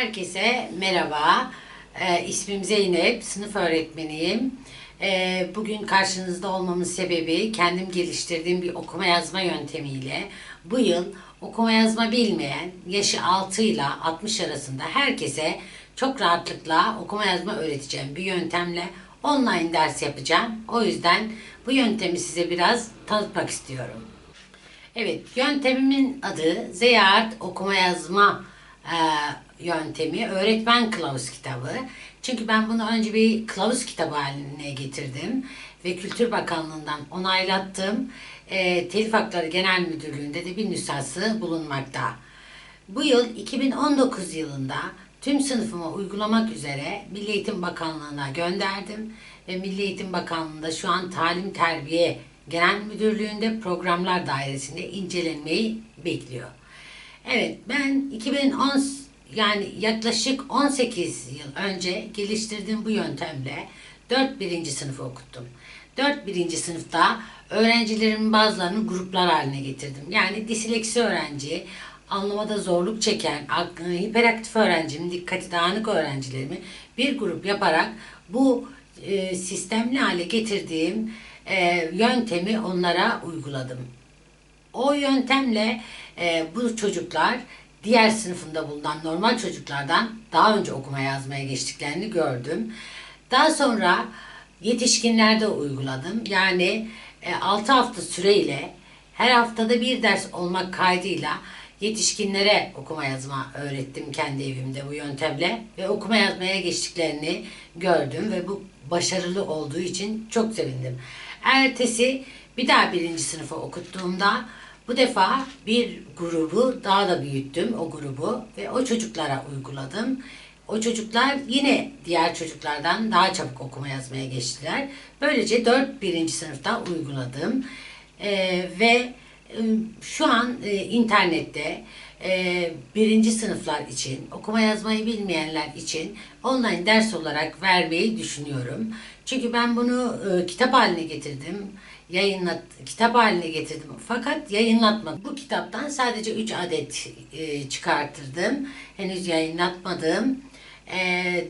Herkese merhaba. Ee, ismim Zeynep, sınıf öğretmeniyim. Ee, bugün karşınızda olmamın sebebi kendim geliştirdiğim bir okuma yazma yöntemiyle bu yıl okuma yazma bilmeyen yaşı 6 ile 60 arasında herkese çok rahatlıkla okuma yazma öğreteceğim bir yöntemle online ders yapacağım. O yüzden bu yöntemi size biraz tanıtmak istiyorum. Evet, yöntemimin adı Zeyart okuma yazma e, yöntemi öğretmen kılavuz kitabı. Çünkü ben bunu önce bir kılavuz kitabı haline getirdim ve Kültür Bakanlığı'ndan onaylattım. E, Telif Hakları Genel Müdürlüğü'nde de bir nüshası bulunmakta. Bu yıl 2019 yılında tüm sınıfıma uygulamak üzere Milli Eğitim Bakanlığı'na gönderdim ve Milli Eğitim Bakanlığı'nda şu an Talim Terbiye Genel Müdürlüğü'nde programlar dairesinde incelenmeyi bekliyor. Evet ben 2010 yani yaklaşık 18 yıl önce geliştirdiğim bu yöntemle 4 birinci sınıfı okuttum. 4 birinci sınıfta öğrencilerimin bazılarını gruplar haline getirdim. Yani disleksi öğrenci, anlamada zorluk çeken, ak- hiperaktif öğrencinin, dikkati dağınık öğrencilerimi bir grup yaparak bu e, sistemli hale getirdiğim e, yöntemi onlara uyguladım. O yöntemle e, bu çocuklar diğer sınıfında bulunan normal çocuklardan daha önce okuma yazmaya geçtiklerini gördüm. Daha sonra yetişkinlerde uyguladım. Yani e, 6 hafta süreyle her haftada bir ders olmak kaydıyla yetişkinlere okuma yazma öğrettim kendi evimde bu yöntemle ve okuma yazmaya geçtiklerini gördüm ve bu başarılı olduğu için çok sevindim. Ertesi bir daha birinci sınıfa okuttuğumda bu defa bir grubu daha da büyüttüm o grubu ve o çocuklara uyguladım. O çocuklar yine diğer çocuklardan daha çabuk okuma yazmaya geçtiler. Böylece 4 birinci sınıfta uyguladım. Ee, ve e, şu an e, internette e, birinci sınıflar için, okuma yazmayı bilmeyenler için online ders olarak vermeyi düşünüyorum. Çünkü ben bunu e, kitap haline getirdim yayınlat kitap haline getirdim fakat yayınlatmadım. Bu kitaptan sadece 3 adet e, çıkarttırdım. Henüz yayınlatmadım. E,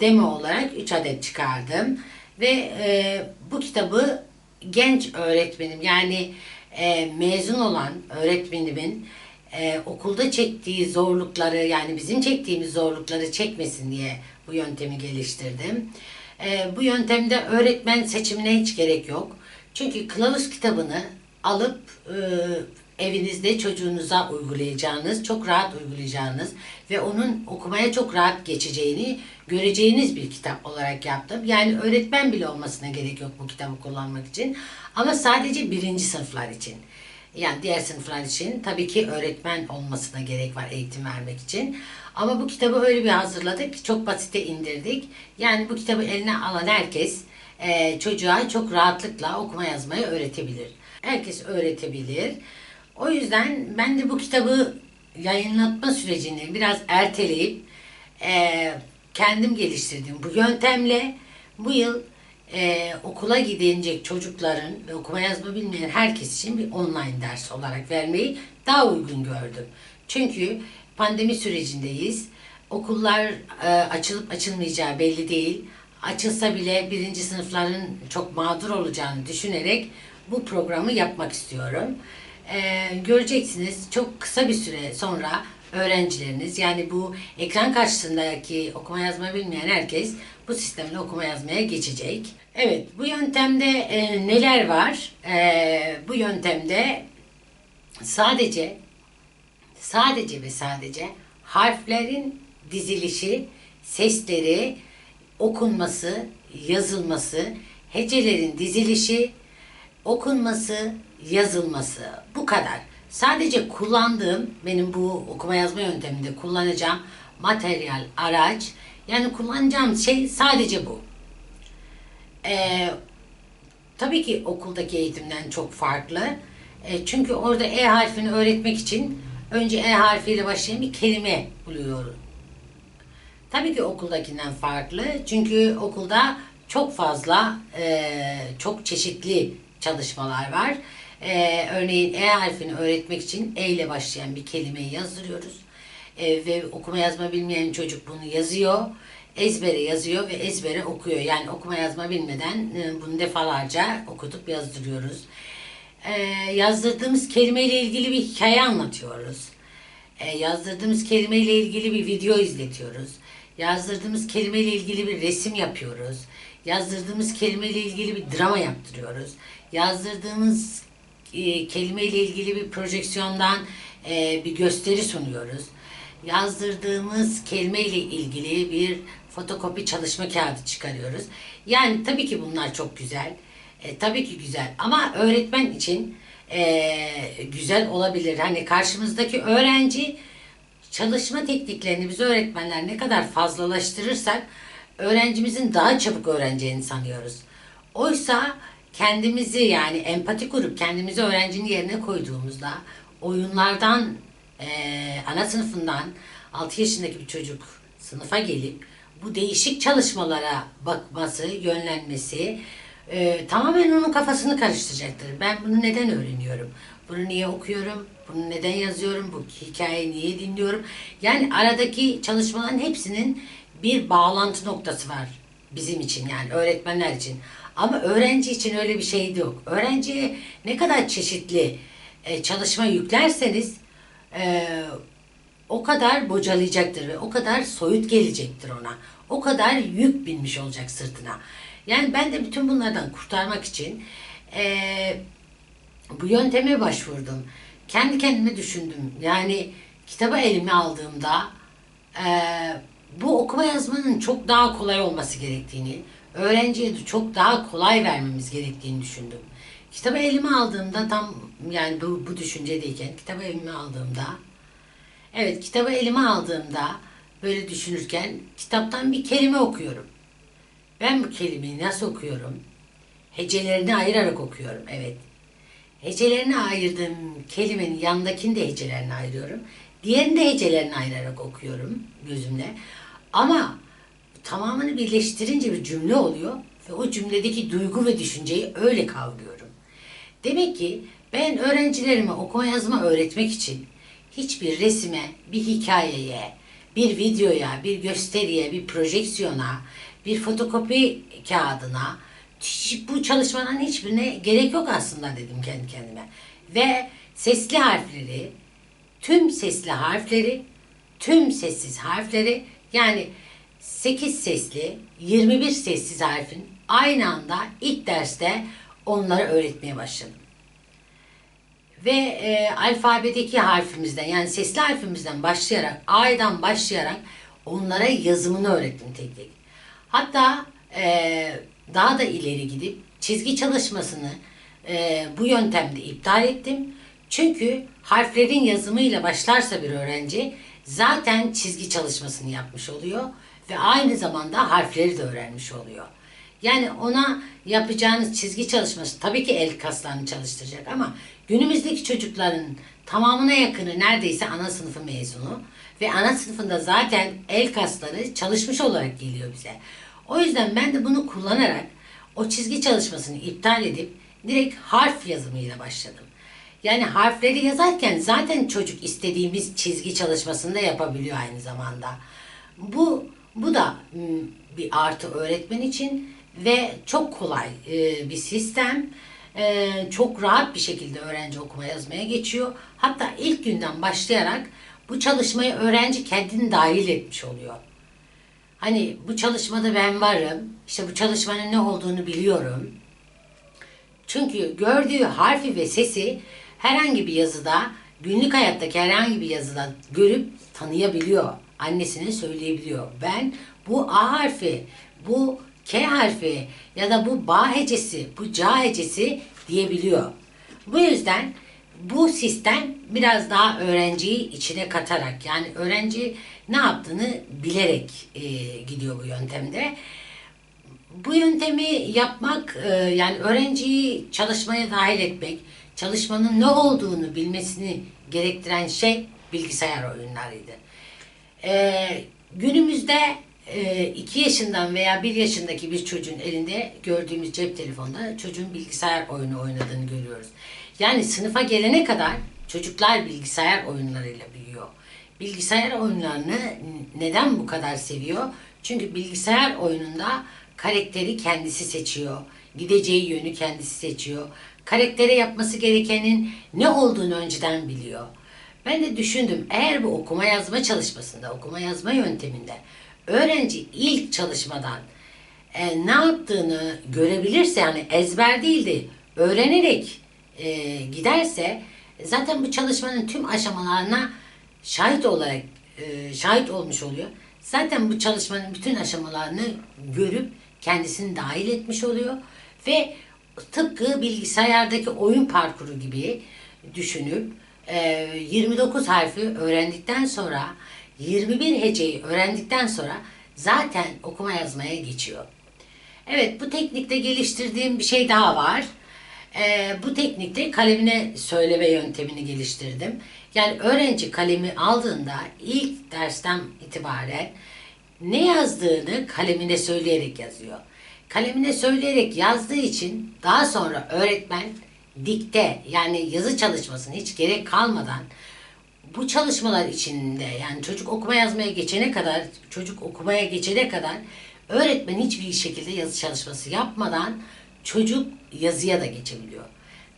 demo olarak 3 adet çıkardım ve e, bu kitabı genç öğretmenim yani e, mezun olan öğretmenimin e, okulda çektiği zorlukları yani bizim çektiğimiz zorlukları çekmesin diye bu yöntemi geliştirdim. E, bu yöntemde öğretmen seçimine hiç gerek yok. Çünkü kılavuz kitabını alıp e, evinizde çocuğunuza uygulayacağınız, çok rahat uygulayacağınız ve onun okumaya çok rahat geçeceğini göreceğiniz bir kitap olarak yaptım. Yani öğretmen bile olmasına gerek yok bu kitabı kullanmak için. Ama sadece birinci sınıflar için. Yani diğer sınıflar için tabii ki öğretmen olmasına gerek var eğitim vermek için. Ama bu kitabı öyle bir hazırladık ki çok basite indirdik. Yani bu kitabı eline alan herkes e, çocuğa çok rahatlıkla okuma yazmayı öğretebilir. Herkes öğretebilir. O yüzden ben de bu kitabı yayınlatma sürecini biraz erteleyip e, kendim geliştirdim. Bu yöntemle bu yıl e, okula gidecek çocukların ve okuma yazma bilmeyen herkes için bir online ders olarak vermeyi daha uygun gördüm. Çünkü pandemi sürecindeyiz. Okullar e, açılıp açılmayacağı belli değil. Açılsa bile birinci sınıfların çok mağdur olacağını düşünerek bu programı yapmak istiyorum. E, göreceksiniz çok kısa bir süre sonra öğrencileriniz yani bu ekran karşısındaki okuma yazma bilmeyen herkes bu sistemle okuma yazmaya geçecek. Evet bu yöntemde e, neler var? E, bu yöntemde sadece sadece ve sadece harflerin dizilişi, sesleri, okunması, yazılması, hecelerin dizilişi, okunması, yazılması bu kadar. Sadece kullandığım benim bu okuma yazma yönteminde kullanacağım materyal, araç yani kullanacağım şey sadece bu. Ee, tabii ki okuldaki eğitimden çok farklı. E, çünkü orada E harfini öğretmek için önce E harfiyle başlayan bir kelime buluyorum. Tabii ki okuldakinden farklı. Çünkü okulda çok fazla, e, çok çeşitli çalışmalar var. E, örneğin E harfini öğretmek için E ile başlayan bir kelimeyi yazdırıyoruz. E, ve okuma yazma bilmeyen çocuk bunu yazıyor. Ezbere yazıyor ve ezbere okuyor. Yani okuma yazma bilmeden e, bunu defalarca okutup yazdırıyoruz. E, yazdırdığımız kelimeyle ilgili bir hikaye anlatıyoruz. E, yazdırdığımız kelimeyle ilgili bir video izletiyoruz. Yazdırdığımız kelimeyle ilgili bir resim yapıyoruz. Yazdırdığımız kelimeyle ilgili bir drama yaptırıyoruz. Yazdırdığımız e, kelimeyle ilgili bir projeksiyondan e, bir gösteri sunuyoruz. Yazdırdığımız kelimeyle ilgili bir fotokopi çalışma kağıdı çıkarıyoruz. Yani tabii ki bunlar çok güzel. E, tabii ki güzel ama öğretmen için e, güzel olabilir. Hani karşımızdaki öğrenci çalışma tekniklerini biz öğretmenler ne kadar fazlalaştırırsak öğrencimizin daha çabuk öğreneceğini sanıyoruz. Oysa kendimizi yani empati kurup kendimizi öğrencinin yerine koyduğumuzda oyunlardan eee, ana sınıfından 6 yaşındaki bir çocuk sınıfa gelip bu değişik çalışmalara bakması, yönlenmesi eee, tamamen onun kafasını karıştıracaktır. Ben bunu neden öğreniyorum? Bunu niye okuyorum? Bunu neden yazıyorum? Bu hikayeyi niye dinliyorum? Yani aradaki çalışmaların hepsinin bir bağlantı noktası var bizim için yani öğretmenler için. Ama öğrenci için öyle bir şey yok. Öğrenciye ne kadar çeşitli e, çalışma yüklerseniz e, o kadar bocalayacaktır ve o kadar soyut gelecektir ona. O kadar yük binmiş olacak sırtına. Yani ben de bütün bunlardan kurtarmak için e, bu yönteme başvurdum. Kendi kendime düşündüm. Yani kitabı elime aldığımda e, bu okuma yazmanın çok daha kolay olması gerektiğini, öğrenciye de çok daha kolay vermemiz gerektiğini düşündüm. Kitabı elime aldığımda tam yani bu, bu düşüncedeyken kitabı elime aldığımda evet kitabı elime aldığımda böyle düşünürken kitaptan bir kelime okuyorum. Ben bu kelimeyi nasıl okuyorum? Hecelerini ayırarak okuyorum. Evet. Hecelerini ayırdığım kelimenin yanındakini de hecelerini ayırıyorum. Diğerini de hecelerini ayırarak okuyorum gözümle. Ama tamamını birleştirince bir cümle oluyor ve o cümledeki duygu ve düşünceyi öyle kavruyorum. Demek ki ben öğrencilerime okuma yazma öğretmek için hiçbir resime, bir hikayeye, bir videoya, bir gösteriye, bir projeksiyona, bir fotokopi kağıdına bu çalışmanın hiçbirine gerek yok aslında dedim kendi kendime. Ve sesli harfleri, tüm sesli harfleri, tüm sessiz harfleri yani 8 sesli, 21 sessiz harfin aynı anda ilk derste onları öğretmeye başladım. Ve e, alfabedeki harfimizden yani sesli harfimizden başlayarak A'dan başlayarak onlara yazımını öğrettim tek tek. Hatta e, daha da ileri gidip çizgi çalışmasını e, bu yöntemde iptal ettim. Çünkü harflerin yazımıyla başlarsa bir öğrenci zaten çizgi çalışmasını yapmış oluyor ve aynı zamanda harfleri de öğrenmiş oluyor. Yani ona yapacağınız çizgi çalışması tabii ki el kaslarını çalıştıracak ama günümüzdeki çocukların tamamına yakını neredeyse ana sınıfı mezunu ve ana sınıfında zaten el kasları çalışmış olarak geliyor bize. O yüzden ben de bunu kullanarak o çizgi çalışmasını iptal edip direkt harf yazımıyla başladım. Yani harfleri yazarken zaten çocuk istediğimiz çizgi çalışmasını da yapabiliyor aynı zamanda. Bu bu da m, bir artı öğretmen için ve çok kolay e, bir sistem. Çok rahat bir şekilde öğrenci okuma yazmaya geçiyor. Hatta ilk günden başlayarak bu çalışmayı öğrenci kendini dahil etmiş oluyor. Hani bu çalışmada ben varım. İşte bu çalışmanın ne olduğunu biliyorum. Çünkü gördüğü harfi ve sesi herhangi bir yazıda, günlük hayattaki herhangi bir yazıda görüp tanıyabiliyor. Annesine söyleyebiliyor. Ben bu A harfi, bu K harfi ya da bu ba hecesi, bu ca hecesi diyebiliyor. Bu yüzden bu sistem biraz daha öğrenciyi içine katarak yani öğrenci ne yaptığını bilerek e, gidiyor bu yöntemde. Bu yöntemi yapmak e, yani öğrenciyi çalışmaya dahil etmek, çalışmanın ne olduğunu bilmesini gerektiren şey bilgisayar oyunlarıydı. E, günümüzde 2 yaşından veya 1 yaşındaki bir çocuğun elinde gördüğümüz cep telefonda çocuğun bilgisayar oyunu oynadığını görüyoruz. Yani sınıfa gelene kadar çocuklar bilgisayar oyunlarıyla büyüyor. bilgisayar oyunlarını neden bu kadar seviyor? Çünkü bilgisayar oyununda karakteri kendisi seçiyor. Gideceği yönü kendisi seçiyor. Karaktere yapması gerekenin ne olduğunu önceden biliyor. Ben de düşündüm eğer bu okuma yazma çalışmasında, okuma yazma yönteminde öğrenci ilk çalışmadan e, ne yaptığını görebilirse yani ezber değil de öğrenerek e, giderse zaten bu çalışmanın tüm aşamalarına şahit olarak e, şahit olmuş oluyor. Zaten bu çalışmanın bütün aşamalarını görüp kendisini dahil etmiş oluyor ve tıpkı bilgisayardaki oyun parkuru gibi düşünüp e, 29 harfi öğrendikten sonra 21 heceyi öğrendikten sonra zaten okuma yazmaya geçiyor. Evet bu teknikte geliştirdiğim bir şey daha var. Ee, bu teknikte kalemine söyleme yöntemini geliştirdim. Yani öğrenci kalemi aldığında ilk dersten itibaren ne yazdığını kalemine söyleyerek yazıyor. Kalemine söyleyerek yazdığı için daha sonra öğretmen dikte yani yazı çalışmasını hiç gerek kalmadan bu çalışmalar içinde yani çocuk okuma yazmaya geçene kadar çocuk okumaya geçene kadar öğretmen hiçbir şekilde yazı çalışması yapmadan çocuk yazıya da geçebiliyor.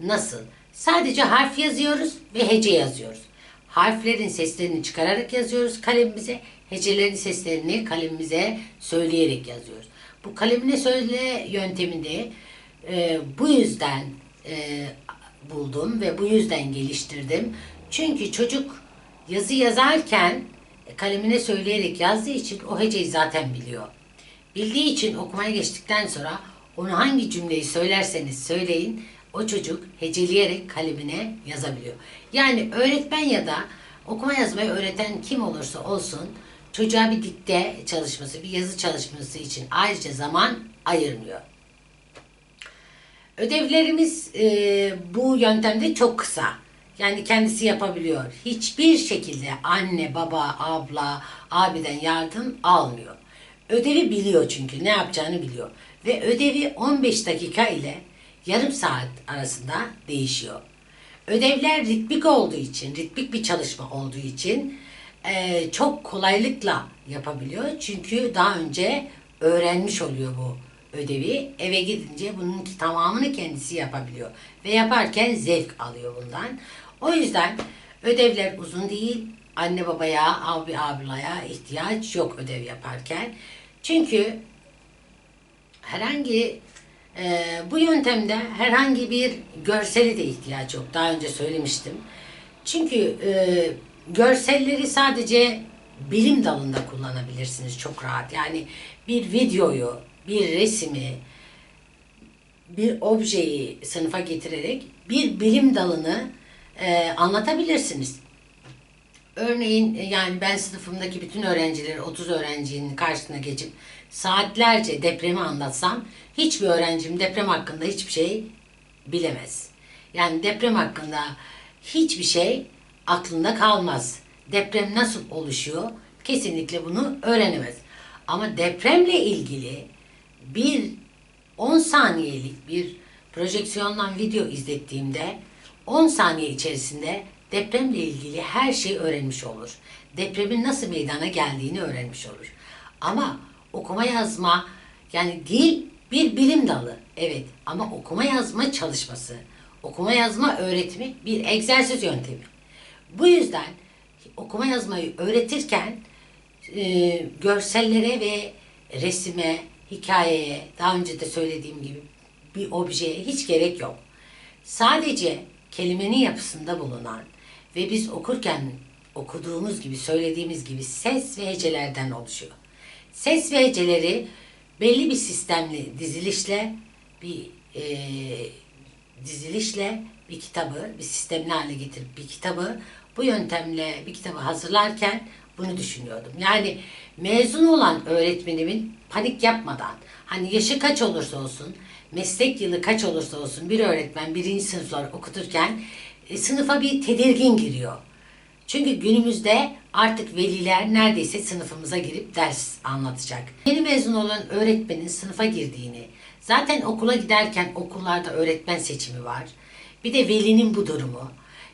Nasıl? Sadece harf yazıyoruz ve hece yazıyoruz. Harflerin seslerini çıkararak yazıyoruz kalemimize. Hecelerin seslerini kalemimize söyleyerek yazıyoruz. Bu kalemine söyle yönteminde e, bu yüzden e, buldum ve bu yüzden geliştirdim. Çünkü çocuk yazı yazarken kalemine söyleyerek yazdığı için o heceyi zaten biliyor. Bildiği için okumaya geçtikten sonra onu hangi cümleyi söylerseniz söyleyin o çocuk heceleyerek kalemine yazabiliyor. Yani öğretmen ya da okuma yazmayı öğreten kim olursa olsun çocuğa bir dikte çalışması, bir yazı çalışması için ayrıca zaman ayırmıyor. Ödevlerimiz e, bu yöntemde çok kısa. Yani kendisi yapabiliyor. Hiçbir şekilde anne, baba, abla, abiden yardım almıyor. Ödevi biliyor çünkü ne yapacağını biliyor. Ve ödevi 15 dakika ile yarım saat arasında değişiyor. Ödevler ritmik olduğu için, ritmik bir çalışma olduğu için e, çok kolaylıkla yapabiliyor. Çünkü daha önce öğrenmiş oluyor bu ödevi. Eve gidince bunun tamamını kendisi yapabiliyor. Ve yaparken zevk alıyor bundan. O yüzden ödevler uzun değil. Anne babaya, abi ablaya ihtiyaç yok ödev yaparken. Çünkü herhangi e, bu yöntemde herhangi bir görseli de ihtiyaç yok. Daha önce söylemiştim. Çünkü e, görselleri sadece bilim dalında kullanabilirsiniz çok rahat. Yani bir videoyu, bir resmi, bir objeyi sınıfa getirerek bir bilim dalını e, anlatabilirsiniz. Örneğin e, yani ben sınıfımdaki bütün öğrencileri 30 öğrencinin karşısına geçip saatlerce depremi anlatsam hiçbir öğrencim deprem hakkında hiçbir şey bilemez. Yani deprem hakkında hiçbir şey aklında kalmaz. Deprem nasıl oluşuyor? Kesinlikle bunu öğrenemez. Ama depremle ilgili bir 10 saniyelik bir projeksiyondan video izlettiğimde 10 saniye içerisinde depremle ilgili her şeyi öğrenmiş olur. Depremin nasıl meydana geldiğini öğrenmiş olur. Ama okuma yazma yani dil bir bilim dalı. Evet ama okuma yazma çalışması, okuma yazma öğretimi bir egzersiz yöntemi. Bu yüzden okuma yazmayı öğretirken e, görsellere ve resime, hikayeye, daha önce de söylediğim gibi bir objeye hiç gerek yok. Sadece kelimenin yapısında bulunan ve biz okurken okuduğumuz gibi, söylediğimiz gibi ses ve hecelerden oluşuyor. Ses ve heceleri belli bir sistemli dizilişle bir e, dizilişle bir kitabı, bir sistemli hale getirip bir kitabı bu yöntemle bir kitabı hazırlarken bunu düşünüyordum. Yani mezun olan öğretmenimin panik yapmadan, hani yaşı kaç olursa olsun, meslek yılı kaç olursa olsun bir öğretmen birinci sınıflar okuturken e, sınıfa bir tedirgin giriyor. Çünkü günümüzde artık veliler neredeyse sınıfımıza girip ders anlatacak. Yeni mezun olan öğretmenin sınıfa girdiğini, zaten okula giderken okullarda öğretmen seçimi var. Bir de velinin bu durumu.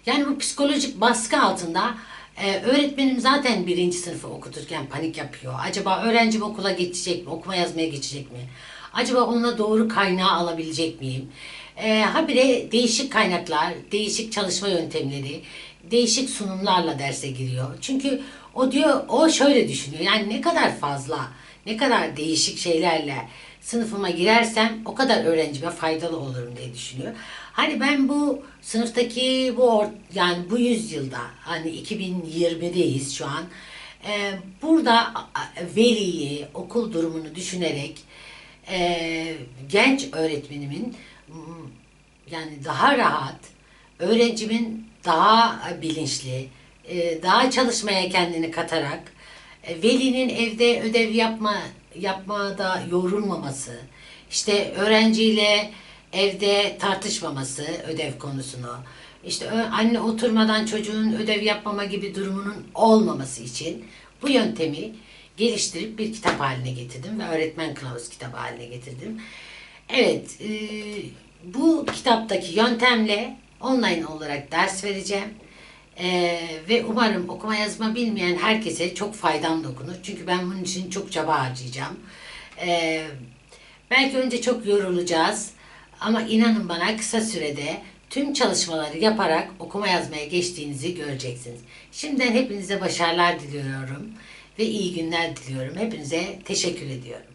Yani bu psikolojik baskı altında Ee, öğretmenim zaten birinci sınıfı okuturken panik yapıyor. Acaba öğrencim okula geçecek mi? Okuma yazmaya geçecek mi? Acaba onunla doğru kaynağı alabilecek miyim? Ee, habire değişik kaynaklar, değişik çalışma yöntemleri, değişik sunumlarla derse giriyor. Çünkü o diyor, o şöyle düşünüyor. Yani ne kadar fazla, ne kadar değişik şeylerle sınıfıma girersem o kadar öğrencime faydalı olurum diye düşünüyor. Hani ben bu sınıftaki bu yani bu yüzyılda hani 2020'deyiz şu an. Ee, burada veliyi, okul durumunu düşünerek e, genç öğretmenimin yani daha rahat, öğrencimin daha bilinçli, e, daha çalışmaya kendini katarak, e, velinin evde ödev yapma yapmada yorulmaması, işte öğrenciyle evde tartışmaması ödev konusunu, işte anne oturmadan çocuğun ödev yapmama gibi durumunun olmaması için bu yöntemi geliştirip bir kitap haline getirdim ve öğretmen kılavuz kitabı haline getirdim. Evet, e, bu kitaptaki yöntemle online olarak ders vereceğim. E, ve umarım okuma yazma bilmeyen herkese çok faydam dokunur. Çünkü ben bunun için çok çaba harcayacağım. E, belki önce çok yorulacağız ama inanın bana kısa sürede tüm çalışmaları yaparak okuma yazmaya geçtiğinizi göreceksiniz. Şimdiden hepinize başarılar diliyorum ve iyi günler diliyorum. Hepinize teşekkür ediyorum.